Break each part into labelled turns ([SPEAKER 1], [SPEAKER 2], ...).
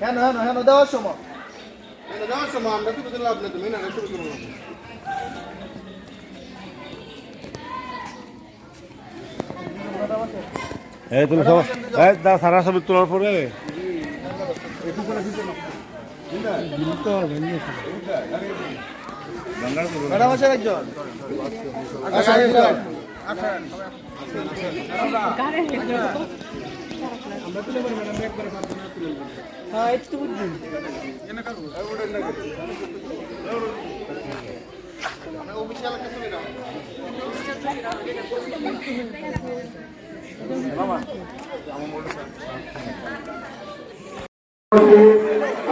[SPEAKER 1] হেন হেন হেন দেওয়ার সময়
[SPEAKER 2] এটা সময় আমরা শুরু লাভ নেই তুমি না শুরু করব
[SPEAKER 3] এই তুমি সব এই দা সারা ছবি তোলার পরে।
[SPEAKER 1] আছেন আচ্ছা। একজন হ্যাঁ একটু বুঝলি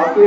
[SPEAKER 4] আজকে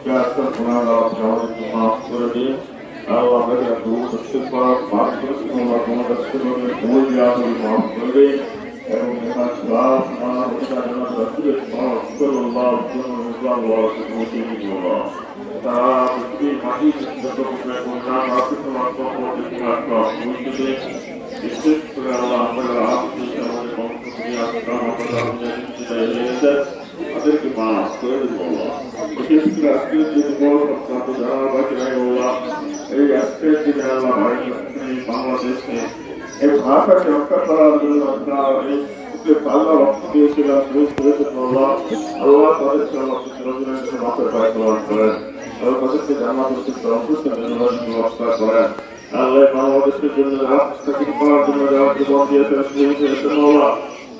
[SPEAKER 1] রাজা এদিকে এদিকে
[SPEAKER 3] আমার ভাইয়ের রাঙ্গানি
[SPEAKER 4] আজকে ওনারা সবাইকে মাফ করে দিয়ে আল্লাহ আপনাকে এত সত্যি পাক মাফ করে দিন আল্লাহ তোমার কাছে করে ভুল দেওয়া করে মাফ করে দিন এবং এখানে ক্লাস না হতে যেন রাসূলের মাফ করে আল্লাহ জন্য আল্লাহ সুবহানাহু ওয়া তাআলা পৃথিবীর মাটি যত করে কোনা মাফ তোমার সম্পর্কে তোমার বুঝতে দিন বিশেষ করে আল্লাহ আমাদের আপনি আমাদের বংশ থেকে আসতে আমাদের আমাদের তাদেরকে মাফ করে দিন আল্লাহ বিশেষ করে আজকে যে বড় সপ্তাহ নাই আল্লাহ এই আজকের দিনে আল্লাহ ভারত বাংলাদেশে এই ভাষাকে রক্ষা করার জন্য আপনার বুকে পাল্লা রক্ত দিয়েছিলেন বুঝ করেছেন আল্লাহ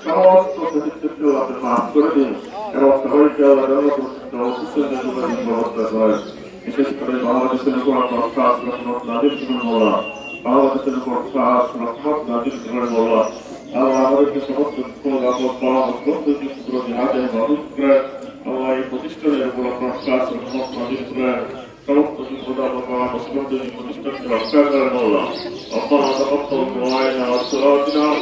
[SPEAKER 4] সমস্ত দিন এবং ধৈর্য সুন্দর ব্যবস্থা করে বিশেষ করে বাংলাদেশের উপর প্রশ্বাস রহমত নাজির জীবন বলা বাংলাদেশের উপর প্রশ্বাস রহমত নাজির জীবন বলা আর আমাদেরকে সমস্ত হাতে মানুষ আমার এই প্রতিষ্ঠানের উপর دعائنا وصلاتنا.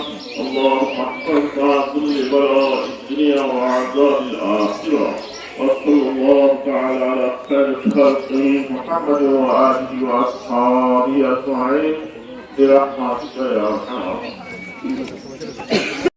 [SPEAKER 4] اللهم احفظنا كل بلاء الدنيا وعذاب الآخرة. وصلى الله تعالى على خير خلقه محمد وآله وأصحابه أجمعين. برحمتك يا الراحمين.